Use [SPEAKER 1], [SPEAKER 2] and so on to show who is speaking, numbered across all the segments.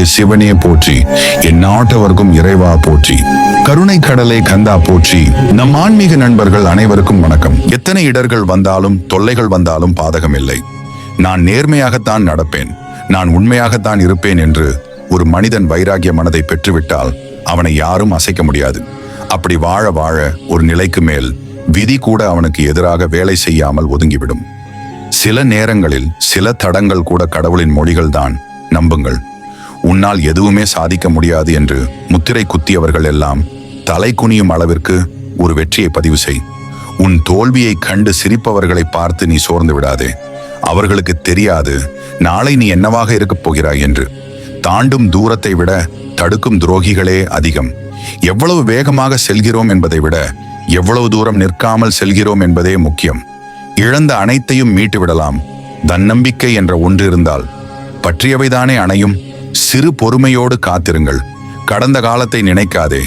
[SPEAKER 1] கடவுளே சிவனே போற்றி. என் நாட்டவர்க்கும் இறைவா போற்றி. கருணை கடலே கந்தா போற்றி. நம் ஆன்மீக நண்பர்கள் அனைவருக்கும் வணக்கம். எத்தனை இடர்கள் வந்தாலும் தொல்லைகள் வந்தாலும் பாதகம் இல்லை. நான் நேர்மையாகத்தான் நடப்பேன். நான் உண்மையாகத்தான் இருப்பேன் என்று ஒரு மனிதன் வைராகிய மனதை பெற்றுவிட்டால் அவனை யாரும் அசைக்க முடியாது. அப்படி வாழ வாழ ஒரு நிலைக்கு மேல் விதி கூட அவனுக்கு எதிராக வேலை செய்யாமல் ஒதுங்கிவிடும். சில நேரங்களில் சில தடங்கள் கூட கடவுளின் மொழிகள் தான் நம்புங்கள். உன்னால் எதுவுமே சாதிக்க முடியாது என்று முத்திரை குத்தியவர்கள் எல்லாம் தலை குனியும் அளவிற்கு ஒரு வெற்றியை பதிவு செய். உன் தோல்வியை கண்டு சிரிப்பவர்களை பார்த்து நீ சோர்ந்து விடாதே. அவர்களுக்கு தெரியாது நாளை நீ என்னவாக இருக்கப் போகிறாய் என்று. தாண்டும் தூரத்தை விட தடுக்கும் துரோகிகளே அதிகம். எவ்வளவு வேகமாக செல்கிறோம் என்பதை விட எவ்வளவு தூரம் நிற்காமல் செல்கிறோம் என்பதே முக்கியம். இழந்த அனைத்தையும் மீட்டு விடலாம் தன்னம்பிக்கை என்ற ஒன்று இருந்தால் பற்றியவைதானே அணையும். சிறு பொறுமையோடு காத்திருங்கள். கடந்த காலத்தை நினைக்காதே.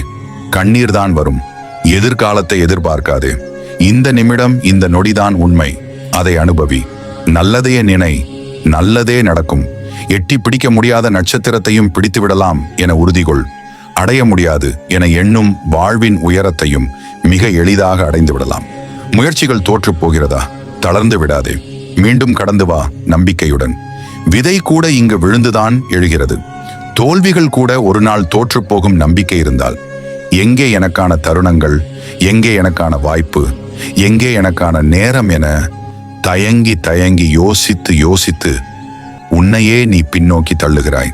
[SPEAKER 1] கண்ணீர் தான் வரும். எதிர்காலத்தை எதிர்பார்க்காதே. இந்த நிமிடம் இந்த நொடிதான் உண்மை. அதை அனுபவி. நல்லதையே நினை. நல்லதே நடக்கும். எட்டி பிடிக்க முடியாத நட்சத்திரத்தையும் பிடித்து விடலாம் என உறுதிகொள். அடைய முடியாது என எண்ணும் வாழ்வின் உயரத்தையும் மிக எளிதாக அடைந்து விடலாம். முயற்சிகள் தோற்றுப் போகிறதா? தளர்ந்து விடாதே. மீண்டும் கடந்து வா நம்பிக்கையுடன். விதை கூட இங்கு விழுந்துதான் எழுகிறது. தோல்விகள் கூட ஒரு நாள் தோற்றுப் போகும் நம்பிக்கை இருந்தால் எங்கே எனக்கான தருணங்கள் எங்கே எனக்கான வாய்ப்பு எங்கே எனக்கான நேரம் என தயங்கி தயங்கி யோசித்து யோசித்து உன்னையே நீ பின்னோக்கி தள்ளுகிறாய்.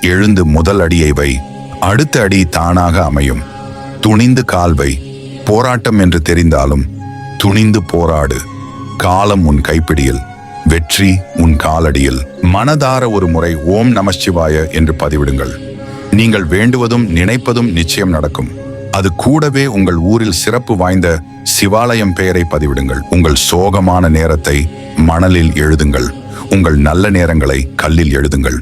[SPEAKER 1] எழுந்து முதல் அடியை வை அடுத்த அடி தானாக அமையும். துணிந்து கால்வை போராட்டம் என்று தெரிந்தாலும் துணிந்து போராடு காலம் உன் கைப்பிடியில். வெற்றி உன் காலடியில். மனதார ஒரு முறை ஓம் நமசிவாய என்று பதிவிடுங்கள். நீங்கள் வேண்டுவதும் நினைப்பதும் நிச்சயம் நடக்கும். அது கூடவே உங்கள் ஊரில் சிறப்பு வாய்ந்த சிவாலயம் பெயரை பதிவிடுங்கள். உங்கள் சோகமான நேரத்தை மணலில் எழுதுங்கள். உங்கள் நல்ல நேரங்களை கல்லில் எழுதுங்கள்.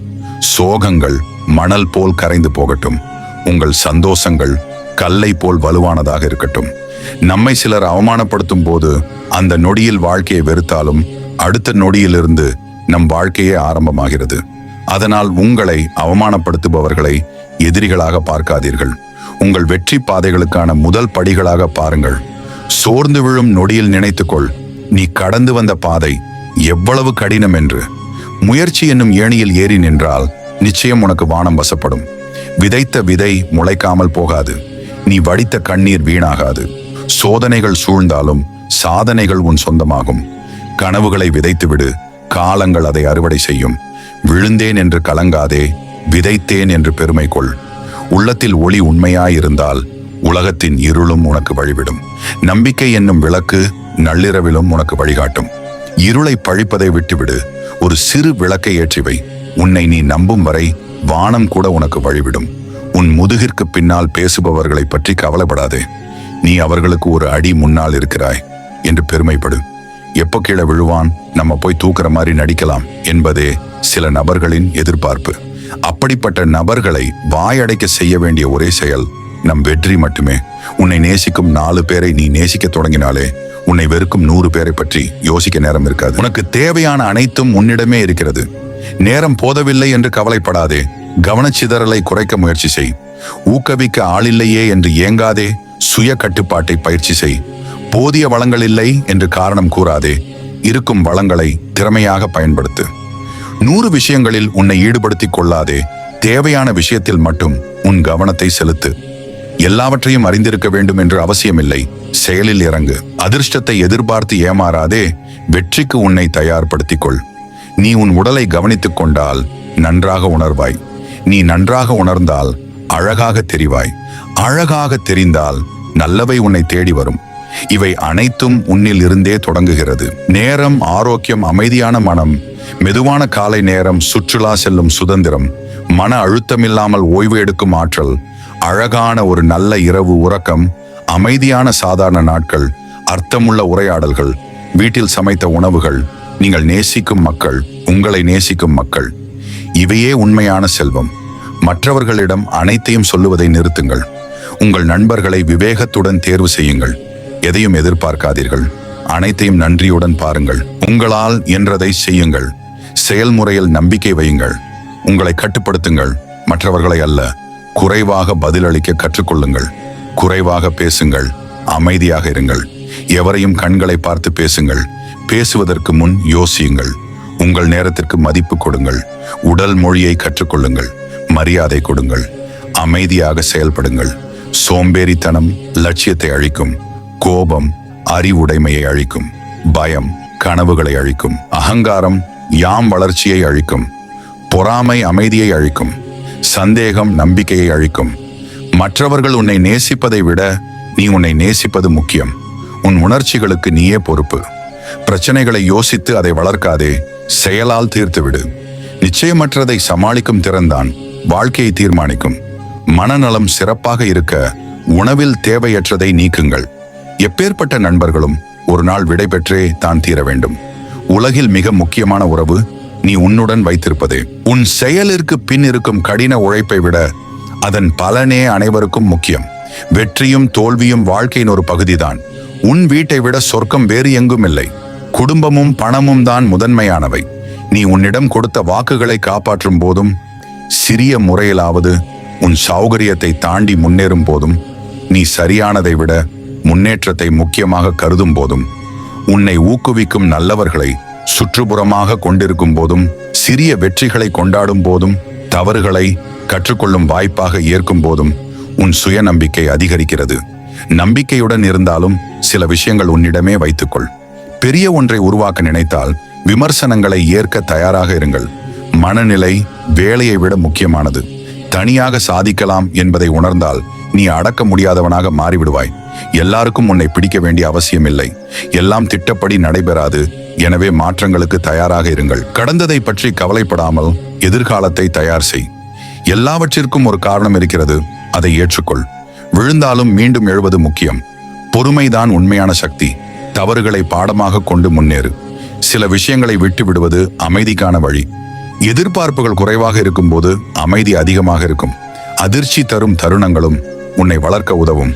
[SPEAKER 1] சோகங்கள் மணல் போல் கரைந்து போகட்டும். உங்கள் சந்தோஷங்கள் கல்லை போல் வலுவானதாக இருக்கட்டும். நம்மை சிலர் அவமானப்படுத்தும் போது அந்த நொடியில் வாழ்க்கையை வெறுத்தாலும் அடுத்த நொடியிலிருந்து நம் வாழ்க்கையே ஆரம்பமாகிறது. அதனால் உங்களை அவமானப்படுத்துபவர்களை எதிரிகளாக பார்க்காதீர்கள். உங்கள் வெற்றி பாதைகளுக்கான முதல் படிகளாக பாருங்கள். சோர்ந்து விழும் நொடியில் நினைத்துக்கொள் நீ கடந்து வந்த பாதை எவ்வளவு கடினம் என்று. முயற்சி என்னும் ஏணியில் ஏறி நின்றால் நிச்சயம் உனக்கு வானம் வசப்படும். விதைத்த விதை முளைக்காமல் போகாது. நீ வடித்த கண்ணீர் வீணாகாது. சோதனைகள் சூழ்ந்தாலும் சாதனைகள் உன் சொந்தமாகும். கனவுகளை விதைத்துவிடு. காலங்கள் அதை அறுவடை செய்யும். விழுந்தேன் என்று கலங்காதே விதைத்தேன் என்று பெருமை கொள். உள்ளத்தில் ஒளி உண்மையாயிருந்தால் உலகத்தின் இருளும் உனக்கு வழிவிடும். நம்பிக்கை என்னும் விளக்கு நள்ளிரவிலும் உனக்கு வழிகாட்டும். இருளை பழிப்பதை விட்டுவிடு. ஒரு சிறு விளக்கை ஏற்றிவை உன்னை நீ நம்பும் வரை வானம் கூட உனக்கு வழிவிடும். உன் முதுகிற்கு பின்னால் பேசுபவர்களை பற்றி கவலைப்படாதே. நீ அவர்களுக்கு ஒரு அடி முன்னால் இருக்கிறாய் என்று பெருமைப்படும் எப்போ கீழே விழுவான்? நம்ம போய் தூக்குற மாதிரி நடிக்கலாம் என்பதே சில நபர்களின் எதிர்பார்ப்பு. அப்படிப்பட்ட நபர்களை வாயடைக்க செய்ய வேண்டிய ஒரே செயல் நம் வெற்றி மட்டுமே. உன்னை நேசிக்கும் நாலு பேரை நீ நேசிக்க தொடங்கினாலே உன்னை வெறுக்கும் நூறு பேரை பற்றி யோசிக்க நேரம் இருக்காது. உனக்கு தேவையான அனைத்தும் உன்னிடமே இருக்கிறது. நேரம் போதவில்லை என்று கவலைப்படாதே. கவனச்சிதறலை குறைக்க முயற்சி செய். ஊக்குவிக்க ஆளில்லையே என்று ஏங்காதே. சுய கட்டுப்பாட்டை பயிற்சி செய். போதிய வளங்கள் இல்லை என்று காரணம் கூறாதே. இருக்கும் வளங்களை திறமையாக பயன்படுத்து. நூறு விஷயங்களில் உன்னை ஈடுபடுத்திக் கொள்ளாதே. தேவையான விஷயத்தில் மட்டும் உன் கவனத்தை செலுத்து. எல்லாவற்றையும் அறிந்திருக்க வேண்டும் என்று அவசியமில்லை. செயலில் இறங்கு. அதிர்ஷ்டத்தை எதிர்பார்த்து ஏமாறாதே. வெற்றிக்கு உன்னை தயார்படுத்திக் கொள். நீ உன் உடலை கவனித்துக் கொண்டால் நன்றாக உணர்வாய். நீ நன்றாக உணர்ந்தால் அழகாக தெரிவாய். அழகாக தெரிந்தால் நல்லவை உன்னை தேடி வரும். இவை அனைத்தும் உன்னில் இருந்தே தொடங்குகிறது. நேரம் ஆரோக்கியம் அமைதியான மனம் மெதுவான காலை நேரம் சுற்றுலா செல்லும் சுதந்திரம் மன அழுத்தமில்லாமல் ஓய்வு எடுக்கும் ஆற்றல் அழகான ஒரு நல்ல இரவு உறக்கம் அமைதியான சாதாரண நாட்கள் அர்த்தமுள்ள உரையாடல்கள் வீட்டில் சமைத்த உணவுகள் நீங்கள் நேசிக்கும் மக்கள் உங்களை நேசிக்கும் மக்கள். இவையே உண்மையான செல்வம். மற்றவர்களிடம் அனைத்தையும் சொல்லுவதை நிறுத்துங்கள். உங்கள் நண்பர்களை விவேகத்துடன் தேர்வு செய்யுங்கள். எதையும் எதிர்பார்க்காதீர்கள். அனைத்தையும் நன்றியுடன் பாருங்கள். உங்களால் என்றதை செய்யுங்கள். செயல்முறையில் நம்பிக்கை வையுங்கள். உங்களை கட்டுப்படுத்துங்கள். மற்றவர்களை அல்ல குறைவாக பதிலளிக்க கற்றுக்கொள்ளுங்கள். குறைவாக பேசுங்கள். அமைதியாக இருங்கள். எவரையும் கண்களை பார்த்து பேசுங்கள். பேசுவதற்கு முன் யோசியுங்கள். உங்கள் நேரத்திற்கு மதிப்பு கொடுங்கள். உடல் மொழியை கற்றுக்கொள்ளுங்கள். மரியாதை கொடுங்கள். அமைதியாக செயல்படுங்கள். சோம்பேறித்தனம் லட்சியத்தை அழிக்கும். கோபம் அறிவுடைமையை அழிக்கும் பயம் கனவுகளை அழிக்கும் அகங்காரம் யாம் வளர்ச்சியை அழிக்கும் பொறாமை அமைதியை அழிக்கும் சந்தேகம் நம்பிக்கையை அழிக்கும். மற்றவர்கள் உன்னை நேசிப்பதை விட நீ உன்னை நேசிப்பது முக்கியம். உன் உணர்ச்சிகளுக்கு நீயே பொறுப்பு. பிரச்சனைகளை யோசித்து அதை வளர்க்காதே செயலால் தீர்த்துவிடு. நிச்சயமற்றதை சமாளிக்கும் திறன்தான் வாழ்க்கையை தீர்மானிக்கும். மனநலம் சிறப்பாக இருக்க உணவில் தேவையற்றதை நீக்குங்கள். எப்பேற்பட்ட நண்பர்களும் ஒரு நாள் விடைபெற்றே தான் தீர வேண்டும். உலகில் மிக முக்கியமான உறவு நீ உன்னுடன் வைத்திருப்பதே. உன் செயலிற்கு பின் இருக்கும் கடின உழைப்பை விட அதன் பலனே அனைவருக்கும் முக்கியம். வெற்றியும் தோல்வியும் வாழ்க்கையின் ஒரு பகுதிதான். உன் வீட்டை விட சொர்க்கம் வேறு எங்கும் இல்லை. குடும்பமும் பணமும் தான் முதன்மையானவை. நீ உன்னிடம் கொடுத்த வாக்குகளை காப்பாற்றும் போதும் சிறிய முறையிலாவது உன் சௌகரியத்தை தாண்டி முன்னேறும் போதும் நீ சரியானதை விட முன்னேற்றத்தை முக்கியமாக கருதும் போதும் உன்னை ஊக்குவிக்கும் நல்லவர்களை சுற்றுப்புறமாக கொண்டிருக்கும் போதும் சிறிய வெற்றிகளை கொண்டாடும் போதும் தவறுகளை கற்றுக்கொள்ளும் வாய்ப்பாக ஏற்கும் போதும் உன் சுயநம்பிக்கை அதிகரிக்கிறது. நம்பிக்கையுடன் இருந்தாலும் சில விஷயங்கள் உன்னிடமே வைத்துக்கொள். பெரிய ஒன்றை உருவாக்க நினைத்தால் விமர்சனங்களை ஏற்க தயாராக இருங்கள். மனநிலை வேலையை விட முக்கியமானது. தனியாக சாதிக்கலாம் என்பதை உணர்ந்தால் நீ அடக்க முடியாதவனாக மாறிவிடுவாய். எல்லாருக்கும் உன்னை பிடிக்க வேண்டிய அவசியமில்லை. எல்லாம் திட்டப்படி நடைபெறாது. எனவே மாற்றங்களுக்கு தயாராக இருங்கள். கடந்ததை பற்றி கவலைப்படாமல் எதிர்காலத்தை தயார் செய். எல்லாவற்றிற்கும் ஒரு காரணம் இருக்கிறது. அதை ஏற்றுக்கொள். விழுந்தாலும் மீண்டும் எழுவது முக்கியம். பொறுமைதான் உண்மையான சக்தி. தவறுகளை பாடமாக கொண்டு முன்னேறு. சில விஷயங்களை விட்டு விடுவது அமைதிக்கான வழி. எதிர்பார்ப்புகள் குறைவாக இருக்கும்போது அமைதி அதிகமாக இருக்கும். அதிர்ச்சி தரும் தருணங்களும் உன்னை வளர்க்க உதவும்.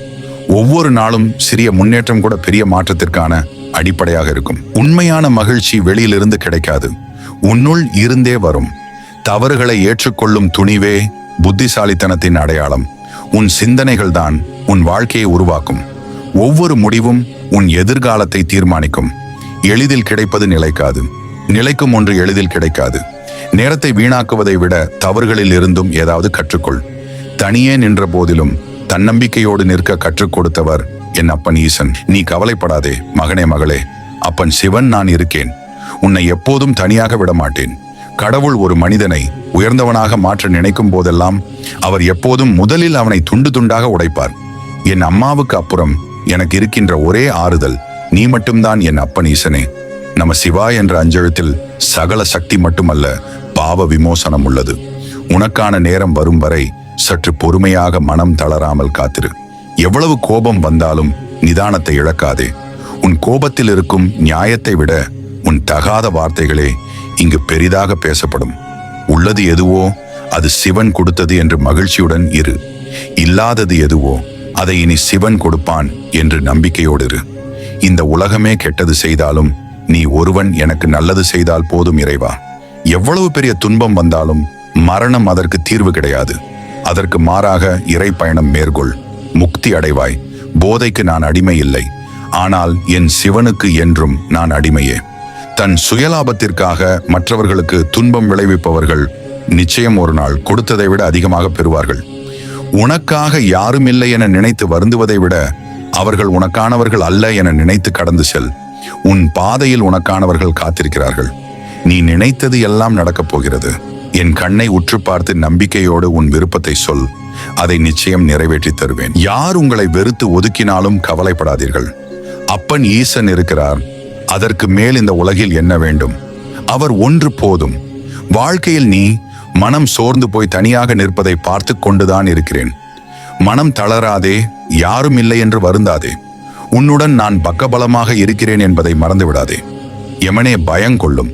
[SPEAKER 1] ஒவ்வொரு நாளும் சிறிய முன்னேற்றம் கூட பெரிய மாற்றத்திற்கான அடிப்படையாக இருக்கும். உண்மையான மகிழ்ச்சி வெளியிலிருந்து கிடைக்காது. உன்னுள் இருந்தே வரும். தவறுகளை ஏற்றுக்கொள்ளும் துணிவே புத்திசாலித்தனத்தின் அடையாளம். உன் சிந்தனைகள் தான் உன் வாழ்க்கையை உருவாக்கும். ஒவ்வொரு முடிவும் உன் எதிர்காலத்தை தீர்மானிக்கும். எளிதில் கிடைப்பது நிலைக்காது. நிலைக்கும் ஒன்று எளிதில் கிடைக்காது. நேரத்தை வீணாக்குவதை விட தவறுகளில் இருந்தும் ஏதாவது கற்றுக்கொள். தனியே நின்ற போதிலும் தன்னம்பிக்கையோடு நிற்க கற்றுக் கொடுத்தவர் என் அப்பன் ஈசன். நீ கவலைப்படாதே மகனே மகளே. அப்பன் சிவன் நான் இருக்கேன். உன்னை எப்போதும் தனியாக விட மாட்டேன். கடவுள் ஒரு மனிதனை உயர்ந்தவனாக மாற்ற நினைக்கும் போதெல்லாம் அவர் எப்போதும் முதலில் அவனை துண்டு துண்டாக உடைப்பார். என் அம்மாவுக்கு அப்புறம் எனக்கு இருக்கின்ற ஒரே ஆறுதல் நீ மட்டும்தான் என் அப்பன் ஈசனே. நம்ம சிவா என்ற அஞ்செழுத்தில் சகல சக்தி மட்டுமல்ல பாவ விமோசனம் உள்ளது. உனக்கான நேரம் வரும் வரை சற்று பொறுமையாக மனம் தளராமல் காத்திரு. எவ்வளவு கோபம் வந்தாலும் நிதானத்தை இழக்காதே. உன் கோபத்தில் இருக்கும் நியாயத்தை விட உன் தகாத வார்த்தைகளே இங்கு பெரிதாக பேசப்படும். உள்ளது எதுவோ அது சிவன் கொடுத்தது என்று மகிழ்ச்சியுடன் இரு. இல்லாதது எதுவோ அதை இனி சிவன் கொடுப்பான் என்று நம்பிக்கையோடு இரு இந்த உலகமே கெட்டது செய்தாலும் நீ ஒருவன் எனக்கு நல்லது செய்தால் போதும் இறைவா. எவ்வளவு பெரிய துன்பம் வந்தாலும் மரணம் அதற்கு தீர்வு கிடையாது. அதற்கு மாறாக இறை பயணம் மேற்கொள் முக்தி அடைவாய். போதைக்கு நான் அடிமை இல்லை ஆனால் என் சிவனுக்கு என்றும் நான் அடிமையே. தன் சுயலாபத்திற்காக மற்றவர்களுக்கு துன்பம் விளைவிப்பவர்கள் நிச்சயம் ஒரு நாள் கொடுத்ததை விட அதிகமாக பெறுவார்கள். உனக்காக யாரும் இல்லை என நினைத்து வருந்துவதை விட அவர்கள் உனக்கானவர்கள் அல்ல என நினைத்து கடந்து செல். உன் பாதையில் உனக்கானவர்கள் காத்திருக்கிறார்கள். நீ நினைத்தது எல்லாம் நடக்கப் போகிறது. என் கண்ணை உற்று பார்த்து நம்பிக்கையோடு உன் விருப்பத்தை சொல். அதை நிச்சயம் நிறைவேற்றி தருவேன். யார் உங்களை வெறுத்து ஒதுக்கினாலும் கவலைப்படாதீர்கள். அப்பன் ஈசன் இருக்கிறார். அதற்கு மேல் இந்த உலகில் என்ன வேண்டும்? அவர் ஒன்று போதும். வாழ்க்கையில் நீ மனம் சோர்ந்து போய் தனியாக நிற்பதை பார்த்து கொண்டுதான் இருக்கிறேன். மனம் தளராதே யாரும் இல்லை என்று வருந்தாதே. உன்னுடன் நான் பக்கபலமாக இருக்கிறேன் என்பதை மறந்துவிடாதே. எமனே பயங்கொள்ளும்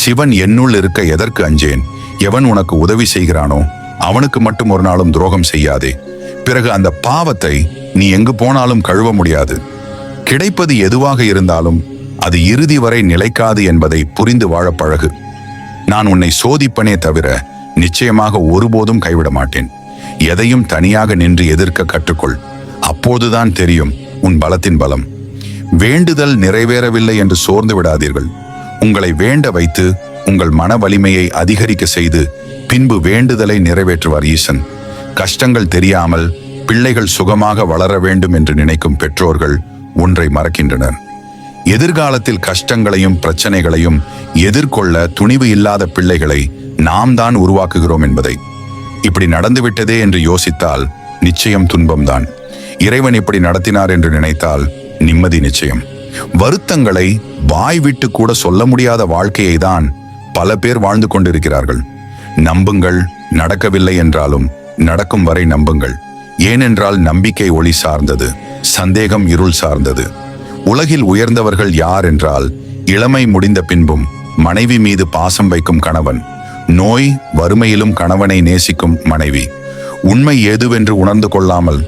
[SPEAKER 1] சிவன் என்னுள் இருக்க எதற்கு அஞ்சேன்? எவன் உனக்கு உதவி செய்கிறானோ அவனுக்கு மட்டும் ஒரு நாளும் துரோகம் செய்யாதே. பிறகு அந்த பாவத்தை நீ எங்கு போனாலும் கழுவ முடியாது. கிடைப்பது எதுவாக இருந்தாலும் அது இறுதி வரை நிலைக்காது என்பதை புரிந்து வாழ பழகு. நான் உன்னை சோதிப்பனே தவிர நிச்சயமாக ஒருபோதும் கைவிட மாட்டேன். எதையும் தனியாக நின்று எதிர்க்க கற்றுக்கொள். அப்போதுதான் தெரியும் உன் பலத்தின் பலம். வேண்டுதல் நிறைவேறவில்லை என்று சோர்ந்து விடாதீர்கள். உங்களை வேண்ட வைத்து உங்கள் மன வலிமையை அதிகரிக்க செய்து பின்பு வேண்டுதலை நிறைவேற்றுவார் ஈசன். கஷ்டங்கள் தெரியாமல் பிள்ளைகள் சுகமாக வளர வேண்டும் என்று நினைக்கும் பெற்றோர்கள் ஒன்றை மறக்கின்றனர். எதிர்காலத்தில் கஷ்டங்களையும் பிரச்சனைகளையும் எதிர்கொள்ள துணிவு இல்லாத பிள்ளைகளை நாம் தான் உருவாக்குகிறோம் என்பதை. இப்படி நடந்துவிட்டதே என்று யோசித்தால் நிச்சயம் துன்பம்தான். இறைவன் இப்படி நடத்தினார் என்று நினைத்தால் நிம்மதி நிச்சயம். வருத்தங்களை வாய் விட்டு கூட சொல்ல முடியாத வாழ்க்கையை தான் பல பேர் வாழ்ந்து கொண்டிருக்கிறார்கள். நம்புங்கள் நடக்கவில்லை என்றாலும் நடக்கும் வரை நம்புங்கள். ஏனென்றால் நம்பிக்கை ஒளி சார்ந்தது சந்தேகம் இருள் சார்ந்தது. உலகில் உயர்ந்தவர்கள் யார் என்றால் இளமை முடிந்த பின்பும் மனைவி மீது பாசம் வைக்கும் கணவன் நோய் வறுமையிலும் கணவனை நேசிக்கும் மனைவி. உண்மை ஏதுவென்று உணர்ந்து கொள்ளாமல்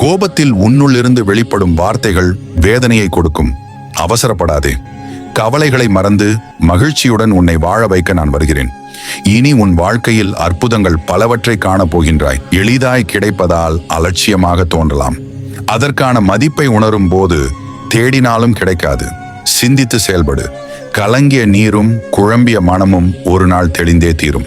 [SPEAKER 1] கோபத்தில் உன்னுள்ளிருந்து வெளிப்படும் வார்த்தைகள் வேதனையை கொடுக்கும். அவசரப்படாதே. கவலைகளை மறந்து மகிழ்ச்சியுடன் உன்னை வாழ வைக்க நான் வருகிறேன். இனி உன் வாழ்க்கையில் அற்புதங்கள் பலவற்றை காணப் போகின்றாய். எளிதாய் கிடைப்பதால் அலட்சியமாக தோன்றலாம். அதற்கான மதிப்பை உணரும் போது தேடினாலும் கிடைக்காது. சிந்தித்து செயல்படு. கலங்கிய நீரும் குழம்பிய மனமும் ஒரு நாள் தெளிந்தே தீரும்.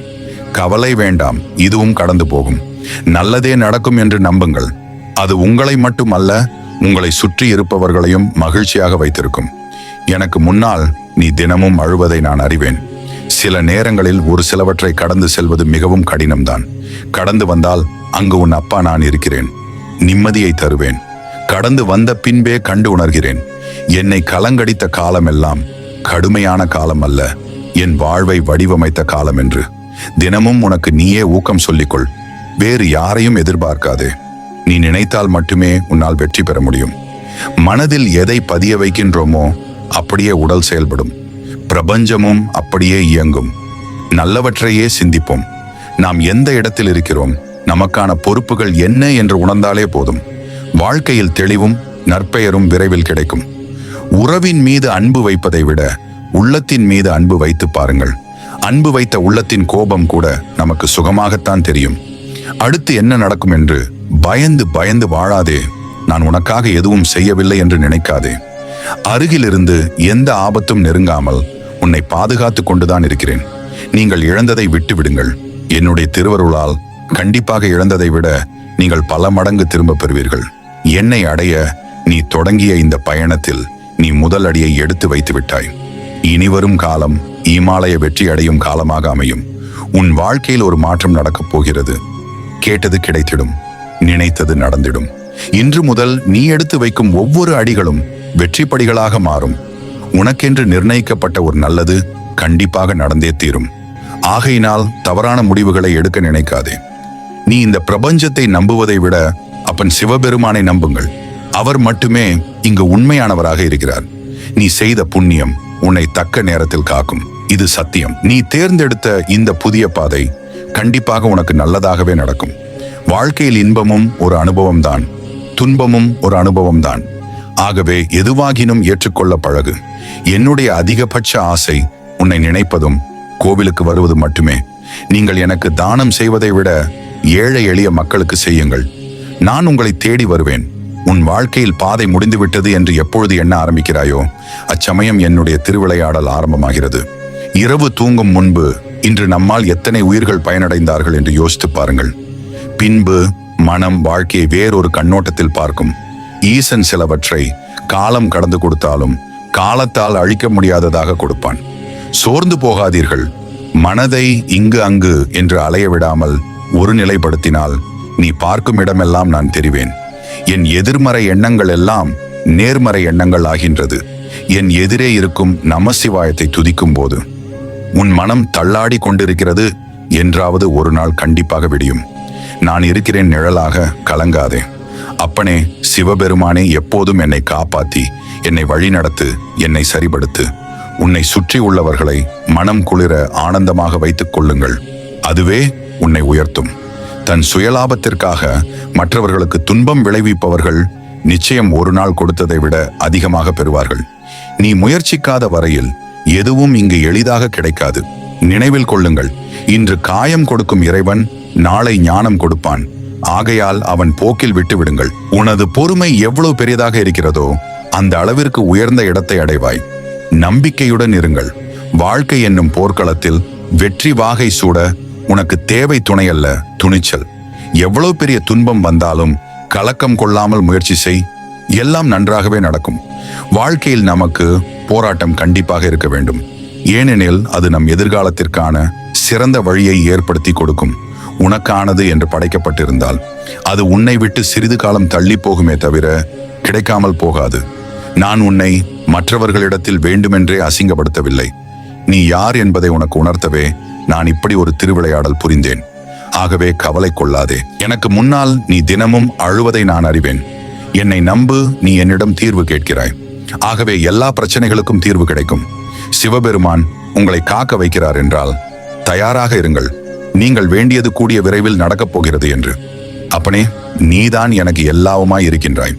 [SPEAKER 1] கவலை வேண்டாம் இதுவும் கடந்து போகும். நல்லதே நடக்கும் என்று நம்புங்கள். அது உங்களை மட்டுமல்ல உங்களை சுற்றி இருப்பவர்களையும் மகிழ்ச்சியாக வைத்திருக்கும். எனக்கு முன்னால் நீ தினமும் அழுவதை நான் அறிவேன். சில நேரங்களில் ஒரு சிலவற்றை கடந்து செல்வது மிகவும் கடினம்தான். கடந்து வந்தால் அங்கு உன் அப்பா நான் இருக்கிறேன். நிம்மதியை தருவேன். கடந்து வந்த பின்பே கண்டு உணர்கிறேன். என்னை கலங்கடித்த காலமெல்லாம் கடுமையான காலம் அல்ல. என் வாழ்வை வடிவமைத்த காலம் என்று. தினமும் உனக்கு நீயே ஊக்கம் சொல்லிக்கொள். வேறு யாரையும் எதிர்பார்க்காதே. நீ நினைத்தால் மட்டுமே உன்னால் வெற்றி பெற முடியும். மனதில் எதை பதிய வைக்கின்றோமோ அப்படியே உடல் செயல்படும். பிரபஞ்சமும் அப்படியே இயங்கும். நல்லவற்றையே சிந்திப்போம். நாம் எந்த இடத்தில் இருக்கிறோம் நமக்கான பொறுப்புகள் என்ன என்று உணர்ந்தாலே போதும். வாழ்க்கையில் தெளிவும் நற்பெயரும் விரைவில் கிடைக்கும். உறவின் மீது அன்பு வைப்பதை விட உள்ளத்தின் மீது அன்பு வைத்து பாருங்கள். அன்பு வைத்த உள்ளத்தின் கோபம் கூட நமக்கு சுகமாகத்தான் தெரியும். அடுத்து என்ன நடக்கும் என்று பயந்து பயந்து வாழாதே. நான் உனக்காக எதுவும் செய்யவில்லை என்று நினைக்காதே. அருகிலிருந்து எந்த ஆபத்தும் நெருங்காமல் உன்னை பாதுகாத்து கொண்டுதான் இருக்கிறேன். நீங்கள் இழந்ததை விட்டுவிடுங்கள். என்னுடைய திருவருளால் கண்டிப்பாக இழந்ததை விட நீங்கள் பல மடங்கு திரும்ப பெறுவீர்கள். என்னை அடைய நீ தொடங்கிய இந்த பயணத்தில் நீ முதல் அடியை எடுத்து வைத்து விட்டாய். இனிவரும் காலம் இமாலய வெற்றி அடையும் காலமாக அமையும். உன் வாழ்க்கையில் ஒரு மாற்றம் நடக்கப் போகிறது. கேட்டது கிடைத்திடும். நினைத்தது நடந்திடும். இன்று முதல் நீ எடுத்து வைக்கும் ஒவ்வொரு அடிகளும் வெற்றிப்படிகளாக மாறும். உனக்கென்று நிர்ணயிக்கப்பட்ட ஒரு நல்லது கண்டிப்பாக நடந்தே தீரும். ஆகையினால் தவறான முடிவுகளை எடுக்க நினைக்காதே. நீ இந்த பிரபஞ்சத்தை நம்புவதை விட அப்பன் சிவபெருமானை நம்புங்கள். அவர் மட்டுமே இங்கு உண்மையானவராக இருக்கிறார். நீ செய்த புண்ணியம் உன்னை தக்க நேரத்தில் காக்கும். இது சத்தியம். நீ தேர்ந்தெடுத்த இந்த புதிய பாதை கண்டிப்பாக உனக்கு நல்லதாகவே நடக்கும். வாழ்க்கையில் இன்பமும் ஒரு அனுபவம்தான். துன்பமும் ஒரு அனுபவம்தான். ஆகவே எதுவாகினும் ஏற்றுக்கொள்ள பழகு. என்னுடைய அதிகபட்ச ஆசை உன்னை நினைப்பதும் கோவிலுக்கு வருவது மட்டுமே. நீங்கள் எனக்கு தானம் செய்வதை விட ஏழை எளிய மக்களுக்கு செய்யுங்கள். நான் உங்களை தேடி வருவேன். உன் வாழ்க்கையில் பாதை முடிந்துவிட்டது என்று எப்பொழுது எண்ண ஆரம்பிக்கிறாயோ அச்சமயம் என்னுடைய திருவிளையாடல் ஆரம்பமாகிறது. இரவு தூங்கும் முன்பு இன்று நம்மால் எத்தனை உயிர்கள் பயனடைந்தார்கள் என்று யோசித்து பாருங்கள். பின்பு மனம் வாழ்க்கையை வேறொரு கண்ணோட்டத்தில் பார்க்கும். ஈசன் சிலவற்றை காலம் கடந்து கொடுத்தாலும் காலத்தால் அழிக்க முடியாததாக கொடுப்பான். சோர்ந்து போகாதீர்கள். மனதை இங்கு அங்கு என்று அலைய விடாமல் ஒரு நிலைப்படுத்தினால் நீ பார்க்கும் இடமெல்லாம் நான் தெரிவேன். என் எதிர்மறை எண்ணங்கள் எல்லாம் நேர்மறை எண்ணங்கள் ஆகின்றது. என் எதிரே இருக்கும் நமசிவாயத்தை துதிக்கும் போது உன் மனம் தள்ளாடி கொண்டிருக்கிறது என்றாவது ஒரு நாள் கண்டிப்பாக விடியும். நான் இருக்கிறேன் நிழலாக கலங்காதே. அப்பனே சிவபெருமானே எப்போதும் என்னை காப்பாத்தி என்னை வழிநடத்து என்னை சரிபடுத்து. உன்னை சுற்றி உள்ளவர்களை மனம் குளிர ஆனந்தமாக வைத்துக் கொள்ளுங்கள். அதுவே உன்னை உயர்த்தும். தன் சுயலாபத்திற்காக மற்றவர்களுக்கு துன்பம் விளைவிப்பவர்கள் நிச்சயம் ஒரு நாள் கொடுத்ததை விட அதிகமாக பெறுவார்கள். நீ முயற்சிக்காத வரையில் எதுவும் இங்கு எளிதாக கிடைக்காது. நினைவில் கொள்ளுங்கள் இன்று காயம் கொடுக்கும் இறைவன் நாளை ஞானம் கொடுப்பான். ஆகையால் அவன் போக்கில் விட்டுவிடுங்கள். உனது பொறுமை எவ்வளவு பெரியதாக இருக்கிறதோ அந்த அளவிற்கு உயர்ந்த இடத்தை அடைவாய். நம்பிக்கையுடன் இருங்கள். வாழ்க்கை என்னும் போர்க்களத்தில் வெற்றி வாகை சூட உனக்கு தேவை துணை அல்ல துணிச்சல். எவ்வளவு பெரிய துன்பம் வந்தாலும் கலக்கம் கொள்ளாமல் முயற்சி செய். எல்லாம் நன்றாகவே நடக்கும். வாழ்க்கையில் நமக்கு போராட்டம் கண்டிப்பாக இருக்க வேண்டும். ஏனெனில் அது நம் எதிர்காலத்திற்கான சிறந்த வழியை ஏற்படுத்தி கொடுக்கும். உனக்கானது என்று படைக்கப்பட்டிருந்தால் அது உன்னை விட்டு சிறிது காலம் தள்ளி போகுமே தவிர கிடைக்காமல் போகாது. நான் உன்னை மற்றவர்களிடத்தில் வேண்டுமென்றே அசிங்கப்படுத்தவில்லை. நீ யார் என்பதை உனக்கு உணர்த்தவே நான் இப்படி ஒரு திருவிளையாடல் புரிந்தேன். ஆகவே கவலை கொள்ளாதே. எனக்கு முன்னால் நீ தினமும் அழுவதை நான் அறிவேன். என்னை நம்பு நீ என்னிடம் தீர்வு கேட்கிறாய். ஆகவே எல்லா பிரச்சனைகளுக்கும் தீர்வு கிடைக்கும். சிவபெருமான் உங்களை காக்க வைக்கிறார் என்றால் தயாராக இருங்கள். நீங்கள் வேண்டியது கூடிய விரைவில் நடக்கப் போகிறது என்று. அப்பனே நீதான் எனக்கு எல்லாவுமாய் இருக்கின்றாய்.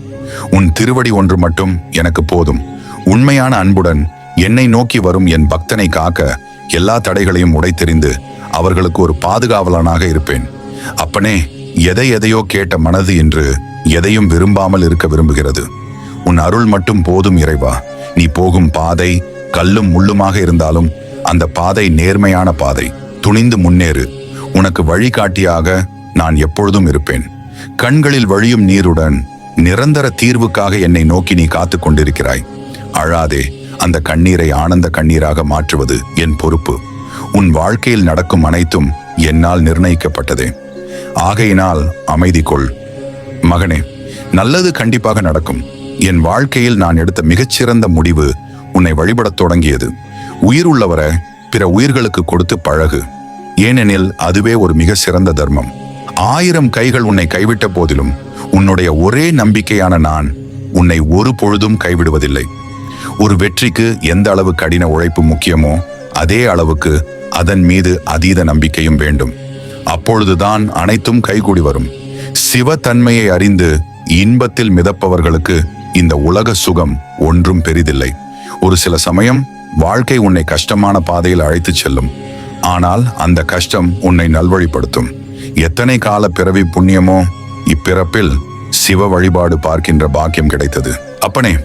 [SPEAKER 1] உன் திருவடி ஒன்று மட்டும் எனக்கு போதும். உண்மையான அன்புடன் என்னை நோக்கி வரும் என் பக்தனை காக்க எல்லா தடைகளையும் உடைத்தெறிந்து அவர்களுக்கு ஒரு பாதுகாவலனாக இருப்பேன். அப்பனே எதை எதையோ கேட்ட மனது என்று எதையும் விரும்பாமல் இருக்க விரும்புகிறது. உன் அருள் மட்டும் போதும் இறைவா. நீ போகும் பாதை கல்லும் முள்ளுமாக இருந்தாலும் அந்த பாதை நேர்மையான பாதை. துணிந்து முன்னேறு. உனக்கு வழிகாட்டியாக நான் எப்பொழுதும் இருப்பேன். கண்களில் வழியும் நீருடன் நிரந்தர தீர்வுக்காக என்னை நோக்கி நீ காத்து கொண்டிருக்கிறாய். அழாதே அந்த கண்ணீரை ஆனந்த கண்ணீராக மாற்றுவது என் பொறுப்பு. உன் வாழ்க்கையில் நடக்கும் அனைத்தும் என்னால் நிர்ணயிக்கப்பட்டதே. ஆகையினால் அமைதி கொள். மகனே நல்லது கண்டிப்பாக நடக்கும். என் வாழ்க்கையில் நான் எடுத்த மிகச்சிறந்த முடிவு உன்னை வழிபடத் தொடங்கியது. உயிர் உள்ளவரை பிற உயிர்களுக்கு கொடுத்து பழகு. ஏனெனில் அதுவே ஒரு மிக சிறந்த தர்மம். ஆயிரம் கைகள் உன்னை கைவிட்ட போதிலும் உன்னுடைய ஒரே நம்பிக்கையான நான் உன்னை ஒரு பொழுதும் கைவிடுவதில்லை. ஒரு வெற்றிக்கு எந்த அளவு கடின உழைப்பு முக்கியமோ அதே அளவுக்கு அதன் மீது அதீத நம்பிக்கையும் வேண்டும். அப்பொழுதுதான் அனைத்தும் கைகூடி வரும். சிவத்தன்மையை அறிந்து இன்பத்தில் மிதப்பவர்களுக்கு இந்த உலக சுகம் ஒன்றும் பெரிதில்லை. ஒரு சில சமயம் வாழ்க்கை உன்னை கஷ்டமான பாதையில் அழைத்துச் செல்லும். ஆனால் அந்த கஷ்டம் உன்னை நல்வழிப்படுத்தும். எத்தனை கால பிறவி புண்ணியமோ இப்பிறப்பில் சிவ வழிபாடு பார்க்கின்ற பாக்கியம் கிடைத்தது. அப்பனே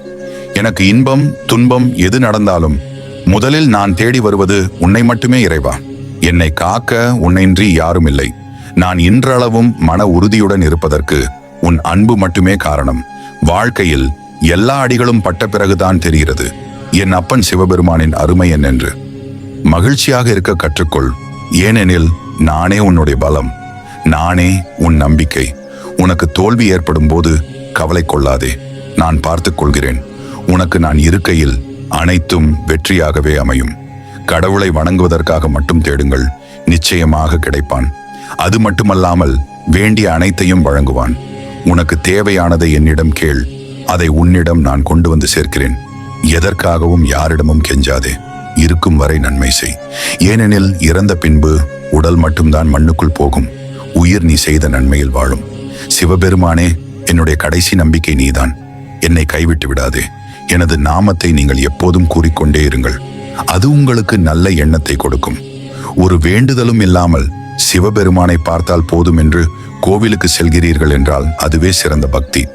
[SPEAKER 1] எனக்கு இன்பம் துன்பம் எது நடந்தாலும் முதலில் நான் தேடி வருவது உன்னை மட்டுமே இறைவா. என்னை காக்க உன்னின்றி யாரும் இல்லை. நான் இன்றளவும் மன உறுதியுடன் இருப்பதற்கு உன் அன்பு மட்டுமே காரணம். வாழ்க்கையில் எல்லா அடிகளும் பட்ட பிறகுதான் தெரிகிறது. என் அப்பன் சிவபெருமானின் அருமை என்னென்று. மகிழ்ச்சியாக இருக்க கற்றுக்கொள். ஏனெனில் நானே உன்னுடைய பலம். நானே உன் நம்பிக்கை. உனக்கு தோல்வி ஏற்படும் போது கவலை கொள்ளாதே. நான் பார்த்துக் கொள்கிறேன். உனக்கு நான் இருக்கையில் அனைத்தும் வெற்றியாகவே அமையும். கடவுளை வணங்குவதற்காக மட்டும் தேடுங்கள். நிச்சயமாக கிடைப்பான். அது மட்டுமல்லாமல் வேண்டிய அனைத்தையும் வழங்குவான். உனக்கு தேவையானதை என்னிடம் கேள். அதை உன்னிடம் நான் கொண்டு வந்து சேர்க்கிறேன். எதற்காகவும் யாரிடமும் கெஞ்சாதே. இருக்கும் வரை நன்மை செய். ஏனெனில் இறந்த பின்பு உடல் மட்டும்தான் மண்ணுக்குள் போகும். உயிர் நீ செய்த நன்மையில் வாழும். சிவபெருமானே என்னுடைய கடைசி நம்பிக்கை நீதான். என்னை கைவிட்டு விடாதே. எனது நாமத்தை நீங்கள் எப்போதும் கூறிக்கொண்டே இருங்கள். அது உங்களுக்கு நல்ல எண்ணத்தை கொடுக்கும். ஒரு வேண்டுதலும் இல்லாமல் சிவபெருமானை பார்த்தால் போதும் என்று கோவிலுக்கு செல்கிறீர்கள் என்றால் அதுவே சிறந்த பக்தி.